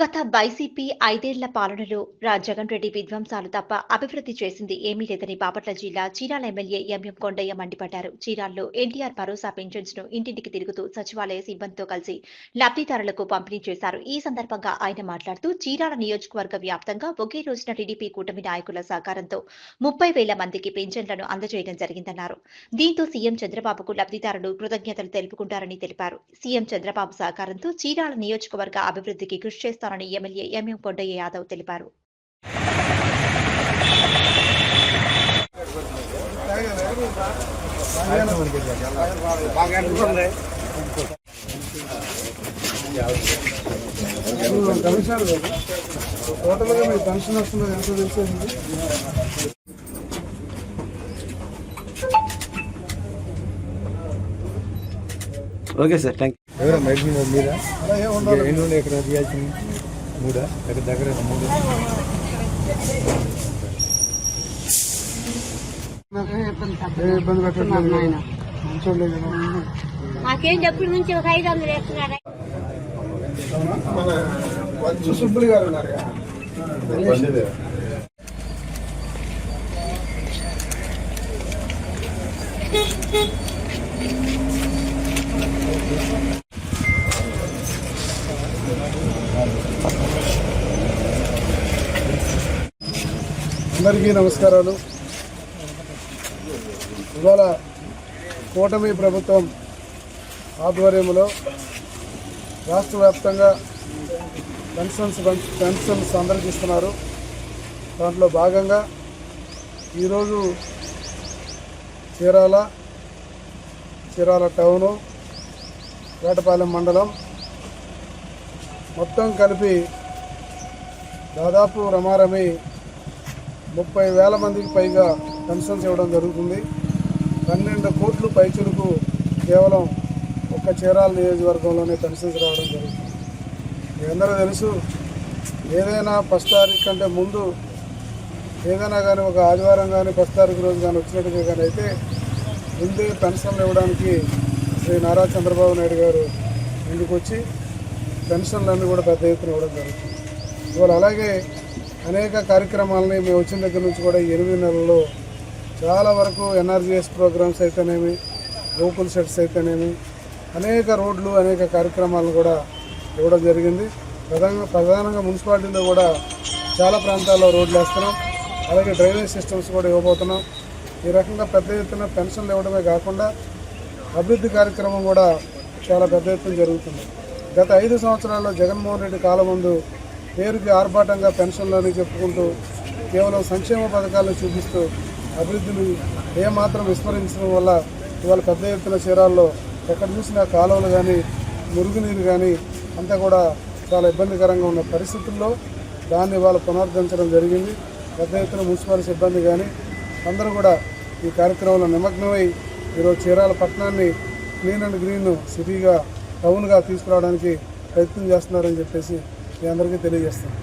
గత వైసీపీ ఐదేళ్ళ పాలనలో రాజగన్ రెడ్డి విధ్వంసాలు తప్ప అభివృద్ధి చేసింది ఏమీ లేదని బాపట్ల జిల్లా చీరాల ఎమ్మెల్యే ఎంఎం కొండయ్య మండిపడ్డారు. చీరాల్లో ఎన్టీఆర్ భరోసా పెన్షన్స్ను ఇంటింటికి తిరుగుతూ సచివాలయ సిబ్బందితో కలిసి లబ్ధిదారులకు పంపిణీ చేశారు. ఈ సందర్భంగా ఆయన మాట్లాడుతూ చీరాల నియోజకవర్గ వ్యాప్తంగా ఒకే రోజున టీడీపీ కూటమి నాయకుల సహకారంతో ముప్పై వేల మందికి పెన్షన్లను అందజేయడం జరిగిందన్నారు. దీంతో సీఎం చంద్రబాబుకు లబ్ధిదారులు కృతజ్ఞతలు తెలుపుకుంటారని తెలిపారు. సీఎం చంద్రబాబు సహకారంతో చీరాల నియోజకవర్గ అభివృద్ధికి కృషి చేస్తారని ఎమ్మెల్యే ఎంఎం కొండయ్య యాదవ్ తెలిపారు. కమిషనర్ టోటల్గా మీ పెన్షన్ ఎంత తెలిసేది ఓకే సార్ థ్యాంక్ ఎవరా మైక్ మీద మీరా ఎన్ని ఉండే ఇక్కడ తీయాల్సింది? మూడా? దగ్గర దగ్గర మూడు. ఏ ఇబ్బంది పెట్టట్లేదు మంచోళ్ళే కదా. మాకేంటి ఎప్పటి నుంచి ఒక ఐదు వందలు వేస్తున్నారు. సుబ్బులు గారు ఉన్నారు అందరికీ నమస్కారాలు. ఇవాళ కూటమి ప్రభుత్వం ఆధ్వర్యంలో రాష్ట్ర వ్యాప్తంగా పెన్షన్స్ పెన్షన్స్ అందరికి ఇస్తున్నారు దాంట్లో భాగంగా ఈరోజు చీరాల చీరాల టౌను వేటపాలెం మండలం మొత్తం కలిపి దాదాపు రమారమి ముప్పై వేల మందికి పైగా పెన్షన్స్ ఇవ్వడం జరుగుతుంది. పన్నెండు కోట్లు పైచులకు కేవలం ఒక్క చీరాల నియోజకవర్గంలోనే పెన్షన్స్ రావడం జరుగుతుంది. మీ అందరూ తెలుసు ఏదైనా ఫస్ట్ తారీఖు కంటే ముందు ఏదైనా కానీ ఒక ఆదివారం కానీ ఫస్ట్ తారీఖు రోజు కానీ వచ్చినట్టుగా కానీ అయితే ముందే పెన్షన్లు ఇవ్వడానికి శ్రీ నారా చంద్రబాబు నాయుడు గారు ముందుకు వచ్చి పెన్షన్లన్నీ కూడా పెద్ద ఎత్తున ఇవ్వడం జరుగుతుంది. ఇవాళ అలాగే అనేక కార్యక్రమాలని మేము వచ్చిన దగ్గర నుంచి కూడా ఎనిమిది నెలల్లో చాలా వరకు ఎన్ఆర్జీఎస్ ప్రోగ్రామ్స్ అయితేనేమి గోకుల్ సెట్స్ అయితేనేమి అనేక రోడ్లు అనేక కార్యక్రమాలను కూడా ఇవ్వడం జరిగింది. ప్రధానంగా ప్రధానంగా మున్సిపాలిటీలో కూడా చాలా ప్రాంతాల్లో రోడ్లు వేస్తున్నాం. అలాగే డ్రైనేజ్ సిస్టమ్స్ కూడా ఇవ్వబోతున్నాం. ఈ రకంగా పెద్ద ఎత్తున పెన్షన్లు ఇవ్వడమే కాకుండా అభివృద్ధి కార్యక్రమం కూడా చాలా పెద్ద ఎత్తున జరుగుతుంది. గత ఐదు సంవత్సరాల్లో జగన్మోహన్ రెడ్డి కాలం ముందు పేరుకి ఆర్భాటంగా పెన్షన్లని చెప్పుకుంటూ కేవలం సంక్షేమ పథకాలను చూపిస్తూ అభివృద్ధిని ఏమాత్రం విస్మరించడం వల్ల ఇవాళ పెద్ద ఎత్తున చీరాల్లో ఎక్కడ చూసినా కాలువలు కానీ మురుగునీరు కానీ అంతా కూడా చాలా ఇబ్బందికరంగా ఉన్న పరిస్థితుల్లో దాన్ని ఇవాళ పునరుద్ధరించడం జరిగింది. పెద్ద ఎత్తున మున్సిపాలిటీ సిబ్బంది కానీ అందరూ కూడా ఈ కార్యక్రమంలో నిమగ్నమై ఈరోజు చీరాల పట్టణాన్ని క్లీన్ అండ్ గ్రీన్ సిటీగా టౌన్గా తీసుకురావడానికి ప్రయత్నం చేస్తున్నారని చెప్పేసి మీ అందరికీ తెలియజేస్తాను.